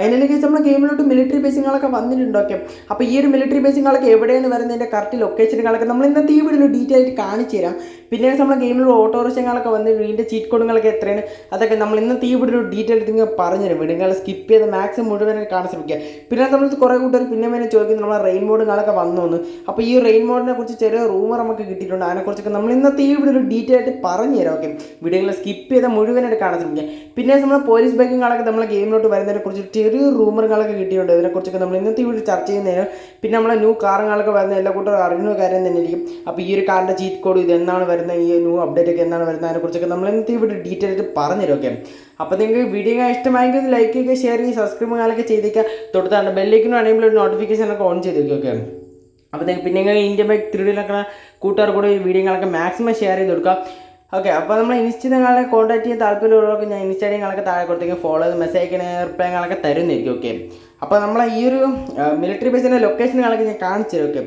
അതിനിടയ്ക്ക് നമ്മുടെ ഗെയിമിലോട്ട് മിലിറ്ററി ബേസിങ്ങളൊക്കെ വന്നിട്ടുണ്ട് ഓക്കെ അപ്പോൾ ഈ ഒരു മിലിറ്ററി ബേസിങ്ങളൊക്കെ എവിടെയാണ് വരുന്നതിന്റെ കറക്റ്റ് ലൊക്കേഷനുകളൊക്കെ നമ്മൾ ഇന്നത്തെ ഈ വീഡിയോയിൽ ഡീറ്റെയിൽ ആയിട്ട് കാണിച്ചു തരാം. പിന്നെ നമ്മുടെ ഗെയിമിൽ ഓട്ടോറിക്ഷകളൊക്കെ വന്ന് വീടിന്റെ ചീറ്റ് കോഡുകളൊക്കെ എത്രയാണ്? അതൊക്കെ നമ്മൾ ഇന്നത്തെ ഈ വീഡിയോ ഡീറ്റെയിൽ ആയിട്ട് നിങ്ങൾ പറഞ്ഞുതരും. വീടുകൾ സ്കിപ്പ് ചെയ്ത് മാക്സിമം മുഴുവൻ കാണാൻ ശ്രമിക്കുക. പിന്നെ നമ്മൾ കുറേ കൂട്ടർ പിന്നെ പിന്നെ ചോദിക്കുന്നത് നമ്മളെ റെയിൻ മോഡുകളൊക്കെ വന്നു വന്നു അപ്പോൾ ഈ റെയിൻ മോഡിനെ കുറിച്ച് ചെറിയ റൂമർ നമുക്ക് കിട്ടിയിട്ടുണ്ട്. അതിനെക്കുറിച്ചൊക്കെ നമ്മൾ ഇന്നത്തെ ഈ വീഡിയോയിൽ ഡീറ്റെയിൽ ആയിട്ട് പറഞ്ഞു തരാം ഓക്കെ വീഡിയോകൾ സ്കിപ്പ് ചെയ്ത് മുഴുവനായിട്ട് കാണാൻ ശ്രമിക്കുക. പിന്നെ നമ്മൾ പോലീസ് ബൈക്കുകളൊക്കെ നമ്മളെ ഗെയിമിലോട്ട് വരുന്നതിനെ കുറിച്ച് ചെറിയ റൂമറുകളൊക്കെ കിട്ടിയിട്ടുണ്ട്. ഇതിനെക്കുറിച്ചൊക്കെ നമ്മൾ ഇന്നത്തെ വീഡിയോ ചർച്ച ചെയ്യുന്നതിന് പിന്നെ നമ്മളെ ന്യൂ കാറുകളൊക്കെ വരുന്ന എല്ലാ കൂട്ടരും അറിയുന്ന കാര്യം തന്നെ ഇരിക്കും അപ്പോൾ ഈ ഒരു കാറിന്റെ ചീറ്റ് കോഡ് ഇത് എന്നാണ് വരുന്നത് ഈ ന്യൂ അപ്ഡേറ്റ് ഒക്കെ എന്നാണ് വരുന്നത്? അതിനെക്കുറിച്ചൊക്കെ നമ്മൾ ഇന്നത്തെ വീഡിയോ ഡീറ്റെയിൽ ആയിട്ട് പറഞ്ഞുതരും ഓക്കെ അപ്പോൾ നിങ്ങൾക്ക് വീഡിയോ ഇഷ്ടമായെങ്കിൽ ലൈക്ക് ചെയ്യുക ഷെയർ ചെയ്യുക സബ്സ്ക്രൈബ് കാലൊക്കെ ചെയ്തേക്കുക. തൊടുത്താണ് ബെല്ലേക്കിനും ആണെങ്കിൽ ഒരു നോട്ടിഫിക്കേഷൻ ഒക്കെ ഓൺ ചെയ്ത് വെക്കുക ഓക്കെ അപ്പോൾ പിന്നെ ഇന്ത്യ ബൈക്ക് ത്രീഡിലൊക്കെ കൂട്ടുകാർ കൂടെ വീഡിയോകളൊക്കെ മാക്സിമം ഷെയർ ചെയ്ത് കൊടുക്കുക. ഓക്കെ അപ്പോൾ നമ്മൾ ഇൻസ്റ്റങ്ങളെ കോൺടാക്ട് ചെയ്യാൻ താല്പര്യമുള്ളവർക്ക് ഞാൻ ഇൻസ്റ്റാഗ്രാമൊക്കെ താഴെ കൊടുത്തേക്ക് ഫോളോ ചെയ്ത് മെസ്സേജ് അയക്കണ റിപ്ലൈകളൊക്കെ തരുന്നതായിരിക്കും ഓക്കെ അപ്പോൾ നമ്മൾ ഈ ഒരു മിലിറ്ററി ബേസിന്റെ ലൊക്കേഷനുകളൊക്കെ ഞാൻ കാണിച്ചു തരും ഓക്കെ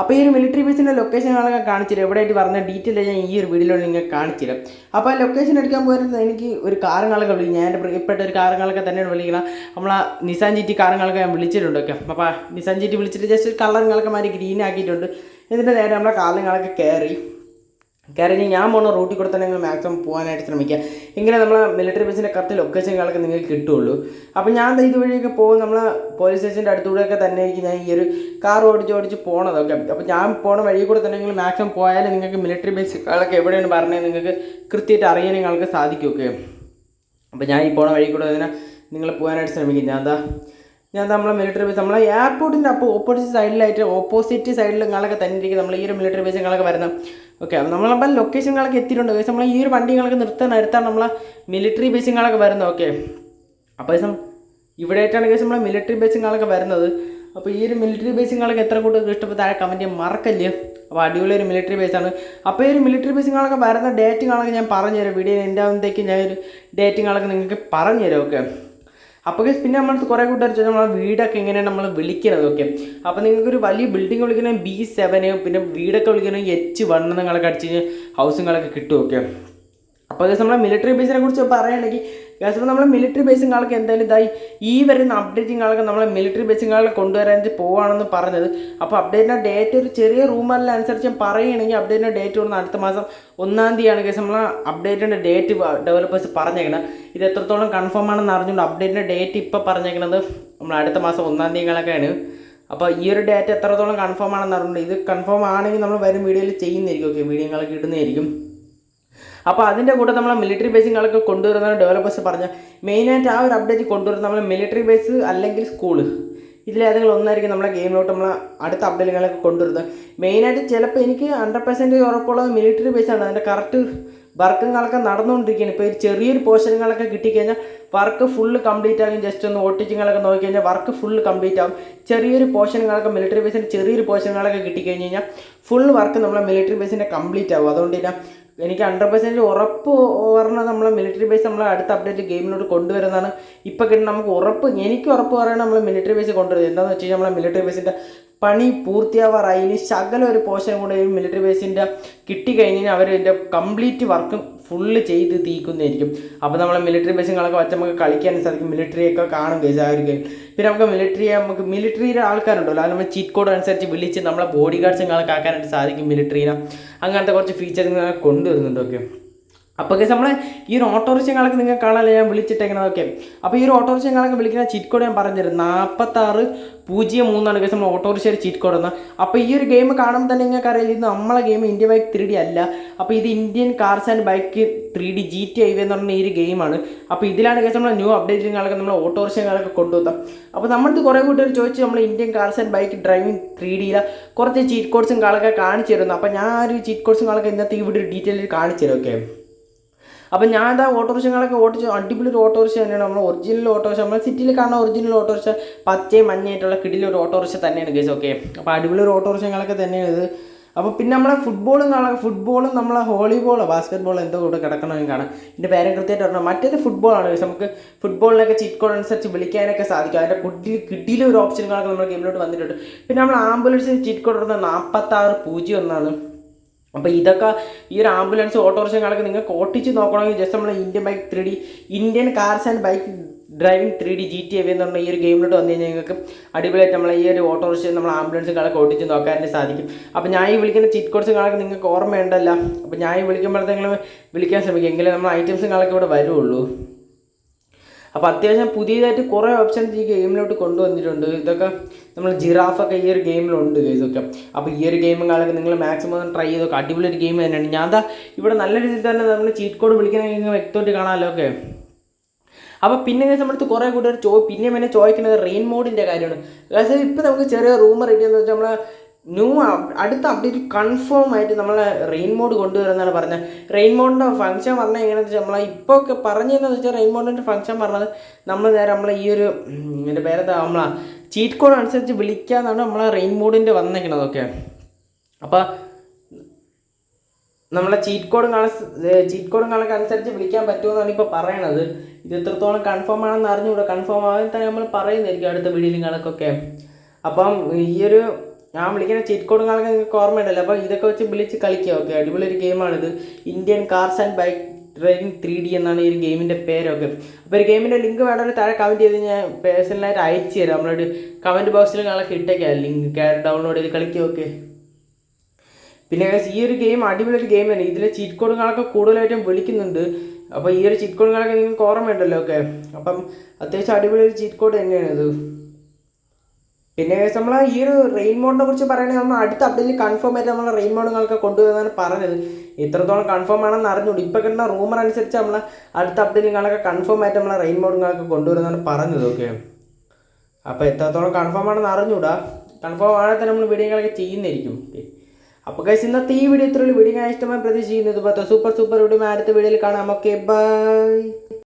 അപ്പോൾ ഈ ഒരു മിലിറ്ററി ബേസിന്റെ ലൊക്കേഷനുകളൊക്കെ കാണിച്ചു തരും. എവിടെയായിട്ട് പറഞ്ഞ ഡീറ്റെയിൽ ഞാൻ ഈ ഒരു വീഡിയോയിൽ കാണിച്ചു തരും. അപ്പോൾ ആ ലൊക്കേഷൻ എടുക്കാൻ പോയിരുന്നത് എനിക്ക് ഒരു കാറുകളൊക്കെ വിളിക്കും ഞാൻ എന്റെ പ്രിയപ്പെട്ട ഒരു കാറുകളൊക്കെ തന്നെയാണ് വിളിക്കണം. നമ്മളെ നിസാൻ ജിറ്റി കാറുകളൊക്കെ ഞാൻ വിളിച്ചിട്ടുണ്ട് ഒക്കെ അപ്പോൾ നിസാൻ ജിറ്റി വിളിച്ചിട്ട് ജസ്റ്റ് കളറുകളൊക്കെ മാറി ഗ്രീൻ ആക്കിയിട്ടുണ്ട്. എന്നിട്ട് നേരെ നമ്മളെ കാറുകളൊക്കെ കയറി കാരണം ഞാൻ പോകുന്ന റൂട്ടിൽ കൂടെ തന്നെ നിങ്ങൾ മാക്സിമം പോകാനായിട്ട് ശ്രമിക്കുക. ഇങ്ങനെ നമ്മൾ മിലിറ്ററി ബസ്സിന്റെ ലൊക്കേഷൻ ലൊക്കേഷനുകളൊക്കെ നിങ്ങൾക്ക് കിട്ടുള്ളൂ. അപ്പോൾ ഞാൻ ഇതുവഴിയൊക്കെ പോകും. നമ്മൾ പോലീസ് സ്റ്റേഷന്റെ അടുത്തൂടെയൊക്കെ തന്നെ ആയിരിക്കും ഞാൻ ഈ ഒരു കാർ ഓടിച്ച് ഓടിച്ച് പോണതൊക്കെ. അപ്പോൾ ഞാൻ പോണ വഴി കൂടെ തന്നെ നിങ്ങൾ മാക്സിമം പോയാലും നിങ്ങൾക്ക് മിലിറ്ററി ബേസുകളൊക്കെ എവിടെയാണ് പറഞ്ഞത് നിങ്ങൾക്ക് കൃത്യമായിട്ട് അറിയാൻ നിങ്ങൾക്ക് സാധിക്കുമൊക്കെ അപ്പം അപ്പോൾ ഞാൻ ഈ പോണ വഴി കൂടെ തന്നെ നിങ്ങൾ പോകാനായിട്ട് ശ്രമിക്കും. ഞാൻ എന്താ ഞാൻ നമ്മളെ മിലിറ്ററി ബേസ് നമ്മളെ എയർപോർട്ടിന്റെ അപ്പോൾ ഓപ്പോസിറ്റ് സൈഡിലായിട്ട് ഓപ്പോസിറ്റ് സൈഡിൽ നിങ്ങളൊക്കെ തന്നെ ഇരിക്കും നമ്മൾ ഈ ഒരു മിലിറ്ററി ബേസ് നിങ്ങളൊക്കെ വരുന്നത്. ഓക്കെ നമ്മളപ്പോൾ ലൊക്കേഷനുകളൊക്കെ എത്തിയിട്ടുണ്ട്. നമ്മൾ ഈ ഒരു വണ്ടികളൊക്കെ നിർത്താൻ അടുത്താണ് നമ്മളെ മിലിറ്ററി ബേസുകളൊക്കെ വരുന്നത്. ഓക്കെ അപ്പോൾ ദിവസം ഇവിടെ ആയിട്ടാണ് കേസ് നമ്മളെ മിലിറ്ററി ബേസുകളൊക്കെ വരുന്നത്. അപ്പോൾ ഈ ഒരു മിലിറ്ററി ബേസുകളൊക്കെ എത്ര കൂട്ടർക്ക് ഇഷ്ടപ്പെട്ട താഴെ കമന്റ് ചെയ്യാൻ മറക്കല്ലേ? അപ്പോൾ അടിപൊളി ഒരു മിലിറ്ററി ബേസാണ് അപ്പോൾ ഈ ഒരു മിലിറ്ററി ബേസുകളൊക്കെ വരുന്ന ഡേറ്റുകളൊക്കെ ഞാൻ പറഞ്ഞുതരാം. വീഡിയോ എന്റെ ആകുമ്പോഴത്തേക്ക് ഞാൻ ഒരു ഡേറ്റുകളൊക്കെ നിങ്ങൾക്ക് പറഞ്ഞുതരാം. ഓക്കെ അപ്പോൾ പിന്നെ നമ്മൾ കുറേ കൂട്ടർ ചോദിച്ചാൽ നമ്മളെ വീടൊക്കെ എങ്ങനെയാണ് നമ്മൾ വിളിക്കുന്നത് ഓക്കെ. അപ്പോൾ നിങ്ങൾക്കൊരു വലിയ ബിൽഡിംഗ് വിളിക്കണമെങ്കിൽ ബി സെവന് പിന്നെ വീടൊക്കെ വിളിക്കണമെങ്കിൽ എച്ച് വൺ എന്നൊക്കെ അടിച്ച് ഹൗസുകളൊക്കെ കിട്ടും ഓക്കെ. അപ്പോൾ guys, നമ്മളെ മിലിറ്ററി ബേസിനെ കുറിച്ച് പറയുകയാണെങ്കിൽ ഗസ് അപ്പോൾ നമ്മളെ മിലിറ്ററി ബേസുകളൊക്കെ എന്തായാലും ഇതായി. ഈ വരുന്ന അപ്ഡേറ്റിങ്ങളൊക്കെ നമ്മളെ മിലിറ്ററി ബേസുകളെ കൊണ്ടുവരാനായിട്ട് പോവാണെന്ന് പറഞ്ഞത്. അപ്പോൾ അപ്ഡേറ്റിന്റെ ഡേറ്റ് ഒരു ചെറിയ റൂമറിൽ അനുസരിച്ച് ഞാൻ പറയുകയാണെങ്കിൽ അപ്ഡേറ്റിന്റെ ഡേറ്റ് കൊടുക്കുന്ന അടുത്ത മാസം ഒന്നാം തീയതിയാണ് ഗസ് നമ്മളെ അപ്ഡേറ്റിന്റെ ഡേറ്റ് ഡെവലപ്പേഴ്സ് പറഞ്ഞേക്കണം ഇത് എത്രത്തോളം കൺഫേം ആണെന്ന് അറിഞ്ഞുകൊണ്ട് അപ്ഡേറ്റിന്റെ ഡേറ്റ് ഇപ്പോൾ പറഞ്ഞേക്കുന്നത് നമ്മൾ അടുത്ത മാസം ഒന്നാം തീയതികളൊക്കെയാണ്. അപ്പോൾ ഈ ഒരു ഡേറ്റ് എത്രത്തോളം കൺഫേം ആണെന്ന് അറിഞ്ഞുകൊണ്ട് ഇത് കൺഫേം ആണെങ്കിൽ നമ്മൾ വരും വീഡിയോയിൽ ചെയ്യുന്നതായിരിക്കും ഓക്കെ വീഡിയോകളൊക്കെ ഇടുന്നതായിരിക്കും. അപ്പോൾ അതിന്റെ കൂടെ നമ്മൾ മിലിറ്ററി ബേസിങ്ങളൊക്കെ കൊണ്ടുവരുന്ന ഡെവലപ്പേഴ്സ് പറഞ്ഞ മെയിനായിട്ട് ആ ഒരു അപ്ഡേറ്റ് കൊണ്ടുവരുന്ന നമ്മൾ മിലിറ്ററി ബേസ് അല്ലെങ്കിൽ സ്കൂൾ ഇതിലേതെങ്കിലും ഒന്നായിരിക്കും നമ്മളെ ഗെയിമിലോട്ട് നമ്മളെ അടുത്ത അപ്ഡേറ്റുകളൊക്കെ കൊണ്ടുവരുന്നത്. മെയിനായിട്ട് ചിലപ്പോൾ എനിക്ക് ഹൺഡ്രഡ് പെർസെന്റ് ഉറപ്പുള്ളത് മിലിറ്ററി ബേസാണ് അതിന്റെ കറക്റ്റ് വർക്കുകളൊക്കെ നടന്നുകൊണ്ടിരിക്കുകയാണ്. ഇപ്പോൾ ഒരു ചെറിയൊരു പോർഷനുകളൊക്കെ കിട്ടിക്കഴിഞ്ഞാൽ വർക്ക് ഫുള്ള് കംപ്ലീറ്റ് ആകും. ജസ്റ്റ് ഒന്ന് ഓട്ടിച്ചിങ്ങളൊക്കെ നോക്കിക്കഴിഞ്ഞാൽ വർക്ക് ഫുള്ള് കംപ്ലീറ്റ് ആകും ചെറിയൊരു പോർഷനുകളൊക്കെ മിലിറ്ററി ബേസിന്റെ ചെറിയൊരു പോർഷനുകളൊക്കെ കിട്ടിക്കഴിഞ്ഞ് കഴിഞ്ഞാൽ ഫുൾ വർക്ക് നമ്മളെ മിലിറ്ററി ബേസിന്റെ കംപ്ലീറ്റ് ആകും അതുകൊണ്ട് തന്നെ എനിക്ക് ഹൺഡ്രഡ് പെർസെന്റ് ഉറപ്പ് പറഞ്ഞാൽ നമ്മളെ മിലിറ്ററി ബേസ് നമ്മളെ അടുത്ത അപ്ഡേറ്റ് ഗെയിമിലോട്ട് കൊണ്ടുവരുന്നതാണ്. ഇപ്പോൾ കിട്ടുന്ന നമുക്ക് ഉറപ്പ് എനിക്ക് ഉറപ്പ് പറയണം നമ്മൾ മിലിറ്ററി ബേസ് കൊണ്ടുവരുന്നത്. എന്താണെന്ന് വെച്ച് കഴിഞ്ഞാൽ നമ്മളെ മിലിറ്ററി ബേസിന്റെ പണി പൂർത്തിയാവാറായി. ഇനി ശകല ഒരു പോർഷൻ കൂടെ മിലിറ്ററി ബേസിന്റെ കിട്ടിക്കഴിഞ്ഞാൽ അവർ ഇതിന്റെ കംപ്ലീറ്റ് വർക്കും ഫുള്ള് ചെയ്ത് തീക്കുന്നതായിരിക്കും. അപ്പോൾ നമ്മളെ മിലിറ്ററി ബേസുകളൊക്കെ വെച്ച് നമുക്ക് കളിക്കാൻ സാധിക്കും. മിലിറ്ററിയൊക്കെ കാണും കേസ് ആ ഒരു ഗെയിം പിന്നെ നമുക്ക് മിലിറ്ററി നമുക്ക് മിലിറ്ററിയിലെ ആൾക്കാരുണ്ടല്ലോ. അത് നമ്മൾ ചീറ്റ് കോഡ് അനുസരിച്ച് വിളിച്ച് നമ്മളെ ബോഡി ഗാർഡ്സും കളക്കാക്കാനായിട്ട് സാധിക്കും മിലിറ്ററിനെ അങ്ങനത്തെ കുറച്ച് ഫീച്ചേഴ്സ് കൊണ്ടുവരുന്നുണ്ട് ഓക്കെ അപ്പോൾ ഗസ് നമ്മളെ ഈ ഒരു ഓട്ടോറിക്ഷകളൊക്കെ നിങ്ങൾക്ക് കാണാൻ ഞാൻ വിളിച്ചിട്ടേക്കണതൊക്കെ. അപ്പോൾ ഈ ഒരു ഓട്ടോറിക്ഷകളൊക്കെ വിളിക്കുന്ന ചീറ്റ് കോഡ് ഞാൻ പറഞ്ഞുതരും. നാൽപ്പത്താറ് പൂജ്യം മൂന്നാണ് കേസ് നമ്മൾ ഓട്ടോറിക്ഷയുടെ ചീറ്റ് കോഡ് എന്ന്. അപ്പോൾ ഈ ഒരു ഗെയിം കാണുമ്പോൾ തന്നെ നിങ്ങൾക്ക് അറിയില്ല ഇത് നമ്മളെ game India bike three D അല്ല. അപ്പോൾ ഇത് Indian cars and bike three D G T I V എന്ന് പറഞ്ഞ ഈ ഒരു ഗെയിമാണ് അപ്പോൾ ഇതിലാണ് കേസ് നമ്മളെ ന്യൂ അപ്ഡേറ്റുകളൊക്കെ നമ്മൾ ഓട്ടോറിക്ഷകളൊക്കെ കൊണ്ടുവത്താം അപ്പോൾ നമ്മൾക്ക് കുറേ കൂട്ടുകാർ ചോദിച്ചു നമ്മൾ Indian cars and bike driving three ഡിയിലെ കുറച്ച് ചീറ്റ് കോഡ്സും കാളൊക്കെ കാണിച്ചു തരുന്നു അപ്പോൾ ഞാൻ ആ ഒരു ചീറ്റ് കോഡ്സും കാളൊക്കെ ഇന്നത്തെ ഈ വീട് ഡീറ്റെയിൽ കാണിച്ചു തരും ഓക്കെ അപ്പം ഞാൻ എന്താ ഓട്ടോറിക്ഷകളൊക്കെ ഓടിച്ച് അടിപൊളി ഒരു ഓട്ടോറിക്ഷ തന്നെയാണ്. നമ്മൾ ഒറിജിനൽ ഓട്ടോറിക്ഷ. നമ്മൾ സിറ്റിയിൽ കാണുന്ന ഒറിജിനൽ ഓട്ടോറിക്ഷ പച്ചയും മഞ്ഞയായിട്ടുള്ള കിടിലൊരു ഓട്ടോറിക്ഷ തന്നെയാണ് കേസ് ഓക്കെ അപ്പോൾ അടിപൊളി ഒരു ഓട്ടോറിക്ഷകളൊക്കെ തന്നെയാണ് ഇത്. അപ്പോൾ പിന്നെ നമ്മളെ ഫുട്ബോളും കാണാം ഫുട്ബോളും നമ്മളെ വോളിബോളോ ബാസ്കറ്റ്ബോളോ എന്തോ കൂടെ കിടക്കണമെങ്കിൽ കാണാം. എന്റെ പേരെ കൃത്യമായിട്ട് പറഞ്ഞാൽ മറ്റേത് ഫുട്ബോളാണ് നമുക്ക് ഫുട്ബോളിനൊക്കെ ചീറ്റ് കോഡ് അനുസരിച്ച് വിളിക്കാനൊക്കെ സാധിക്കും. അതിന്റെ കുട്ടി കിട്ടിയിലൊരു ഓപ്ഷനുകളൊക്കെ നമ്മുടെ ഗെയിമിലോട്ട് വന്നിട്ടുണ്ട്. പിന്നെ നമ്മൾ ആംബുലൻസ് ചീറ്റ് കോഡ് പറഞ്ഞാൽ നാൽപ്പത്താറ് പൂജ്യം ഒന്നാണ്. അപ്പോൾ ഇതൊക്കെ ഈ ഒരു ആംബുലൻസ് ഓട്ടോറിക്ഷകളൊക്കെ നിങ്ങൾക്ക് ഓട്ടിച്ച് നോക്കണമെങ്കിൽ ജസ്റ്റ് നമ്മൾ Indian bike three D Indian cars and bike driving three D G T A V എന്ന് പറഞ്ഞ ഈ ഒരു ഗെയിമിലോട്ട് വന്നു കഴിഞ്ഞാൽ നിങ്ങൾക്ക് അടിപൊളിയായിട്ട് നമ്മൾ ഈ ഒരു ഓട്ടോറിക്ഷ നമ്മൾ ആംബുലൻസുകളൊക്കെ ഓടിച്ച് നോക്കാനായിട്ട് സാധിക്കും. അപ്പോൾ ഞാൻ ഈ വിളിക്കുന്ന ചിറ്റ് കോഡ്സുകളൊക്കെ നിങ്ങൾക്ക് ഓർമ്മ വേണ്ടല്ല അപ്പോൾ ഞാൻ ഈ വിളിക്കുമ്പോഴത്തേക്കും വിളിക്കാൻ ശ്രമിക്കും. എങ്കിലും നമ്മൾ ഐറ്റംസ് ഐറ്റംസുകളൊക്കെ ഇവിടെ വരുള്ളൂ. അപ്പോൾ അത്യാവശ്യം പുതിയതായിട്ട് കുറേ ഓപ്ഷൻസ് ഈ ഗെയിമിലോട്ട് കൊണ്ടുവന്നിട്ടുണ്ട്. ഇതൊക്കെ നമ്മൾ ജിറാഫൊക്കെ ഈ ഒരു ഗെയിമിലുണ്ട് ഇതൊക്കെ അപ്പോൾ ഈ ഒരു ഗെയിമും കാലൊക്കെ നിങ്ങൾ മാക്സിമം ട്രൈ ചെയ്ത് നോക്കുക അടിപൊളി ഒരു ഗെയിം തന്നെയാണ്. ഞാൻ ദാ ഇവിടെ നല്ല രീതിയിൽ തന്നെ നമ്മൾ ചീറ്റ് കോഡ് നിങ്ങൾ വ്യക്തമായിട്ട് കാണാമല്ലോ ഓക്കെ അപ്പോൾ പിന്നെ നമ്മളടുത്ത് കുറേ കൂട്ടുകാർ ചോ പിന്നെ എന്നെ ചോദിക്കുന്നത് റെയിൻ മോഡിന്റെ കാര്യമാണ്. അതായത് ഇപ്പോൾ നമുക്ക് ചെറിയ റൂമർ ഇടിയെന്ന് വെച്ചാൽ നമ്മൾ ന്യൂ അടുത്ത അപ്ഡേറ്റ് കൺഫേം ആയിട്ട് നമ്മൾ റെയിൻ മോഡ് കൊണ്ടുവരുമെന്നാണ് പറഞ്ഞത്. റെയിൻ മോഡിന്റെ ഫംഗ്ഷൻ പറഞ്ഞാൽ എങ്ങനെയാണെന്ന് വെച്ചാൽ നമ്മൾ ഇപ്പോൾ ഒക്കെ പറഞ്ഞതെന്ന് വെച്ചാൽ റെയിൻ മോഡിന്റെ ഫംഗ്ഷൻ പറഞ്ഞത് നമ്മൾ നേരെ നമ്മൾ ഈ ഒരു എന്റെ പേരെന്താ? നമ്മളെ ചീറ്റ് കോഡ് അനുസരിച്ച് വിളിക്കാന്നാണ് നമ്മളെ റെയിൻ മോഡിന്റെ വന്നേക്കണതൊക്കെ അപ്പോൾ നമ്മളെ ചീറ്റ് കോഡും കാണാൻ ചീറ്റ് കോഡും കണക്ക് അനുസരിച്ച് വിളിക്കാൻ പറ്റുമെന്നാണ് ഇപ്പോൾ പറയണത്. ഇത് എത്രത്തോളം കൺഫേം ആണെന്ന് അറിഞ്ഞുകൂടെ കൺഫേം ആവാൻ തന്നെ നമ്മൾ പറയുന്നതായിരിക്കും അടുത്ത വീഡിയോയിലും കണക്കൊക്കെ. അപ്പം ഈയൊരു ഞാൻ വിളിക്കുന്ന ചീറ്റ് കോഡും കണക്ക് നിങ്ങൾക്ക് ഓർമ്മയുണ്ടല്ലോ. അപ്പോൾ ഇതൊക്കെ വെച്ച് വിളിച്ച് കളിക്കുക. ഓക്കെ? അടിപൊളി ഒരു ഗെയിമാണിത് Indian cars and bike driving three D എന്നാണ് ഈ ഒരു ഗെയിമിന്റെ പേരൊക്കെ. അപ്പോൾ ഒരു ഗെയിമിന്റെ ലിങ്ക് വേണമെങ്കിൽ താഴെ കമന്റ് ചെയ്ത് ഞാൻ പേഴ്സണലായിട്ട് അയച്ചു തരാം. നമ്മളൊരു കമന്റ് ബോക്സിൽ കണക്ക് ഇട്ടേക്കാം ലിങ്ക് ഡൗൺലോഡ് ചെയ്ത് കളിക്കുക ഓക്കെ പിന്നെ ഈ ഒരു ഗെയിം അടിപൊളി ഒരു ഗെയിം തന്നെ. ഇതിലെ ചീറ്റ് കോഡുകളൊക്കെ കൂടുതലായിട്ടും വിളിക്കുന്നുണ്ട്. അപ്പോൾ ഈ ഒരു ചീറ്റ് കോഡുകളൊക്കെ നിങ്ങൾക്ക് ഓർമ്മയുണ്ടല്ലോ ഓക്കെ അപ്പം അത്യാവശ്യം അടിപൊളി ഒരു ചീറ്റ് കോഡ് തന്നെയാണ് ഇത്. പിന്നെ നമ്മൾ ഈ ഒരു റെയിൻ മോഡിനെ കുറിച്ച് പറയുകയാണെങ്കിൽ നമ്മൾ അടുത്ത അപ്ഡേറ്റിൽ കൺഫേം ആയിട്ട് നമ്മൾ റെയിൻ മോഡുകളൊക്കെ കൊണ്ടുവരുന്നതാണ് പറഞ്ഞത്. എത്രത്തോളം കൺഫേം ആണെന്ന് അറിഞ്ഞുകൊണ്ട് ഇപ്പോൾ കിട്ടുന്ന റൂമർ അനുസരിച്ച് നമ്മൾ അടുത്ത അപ്ഡേറ്റിങ്ങളൊക്കെ കൺഫേം ആയിട്ട് നമ്മളെ റെയിൻ മോഡുകളൊക്കെ കൊണ്ടുവരുന്നതാണ് പറഞ്ഞത് ഓക്കെ അപ്പോൾ എത്രത്തോളം കൺഫേം ആണെന്ന് അറിഞ്ഞൂടാ കൺഫേം ആണെങ്കിൽ തന്നെ നമ്മൾ വീഡിയോകളൊക്കെ ചെയ്യുന്നതായിരിക്കും ഓക്കെ അപ്പോൾ കഴിച്ച് ഇന്നത്തെ ഈ വീഡിയോ ഇത്രയുള്ള വീഡിയോ ഇഷ്ടമായി പ്രതീക്ഷിക്കുന്നത് സൂപ്പർ സൂപ്പർ വീഡിയോ അടുത്ത വീഡിയോയിൽ കാണാം ഓക്കെ ബൈ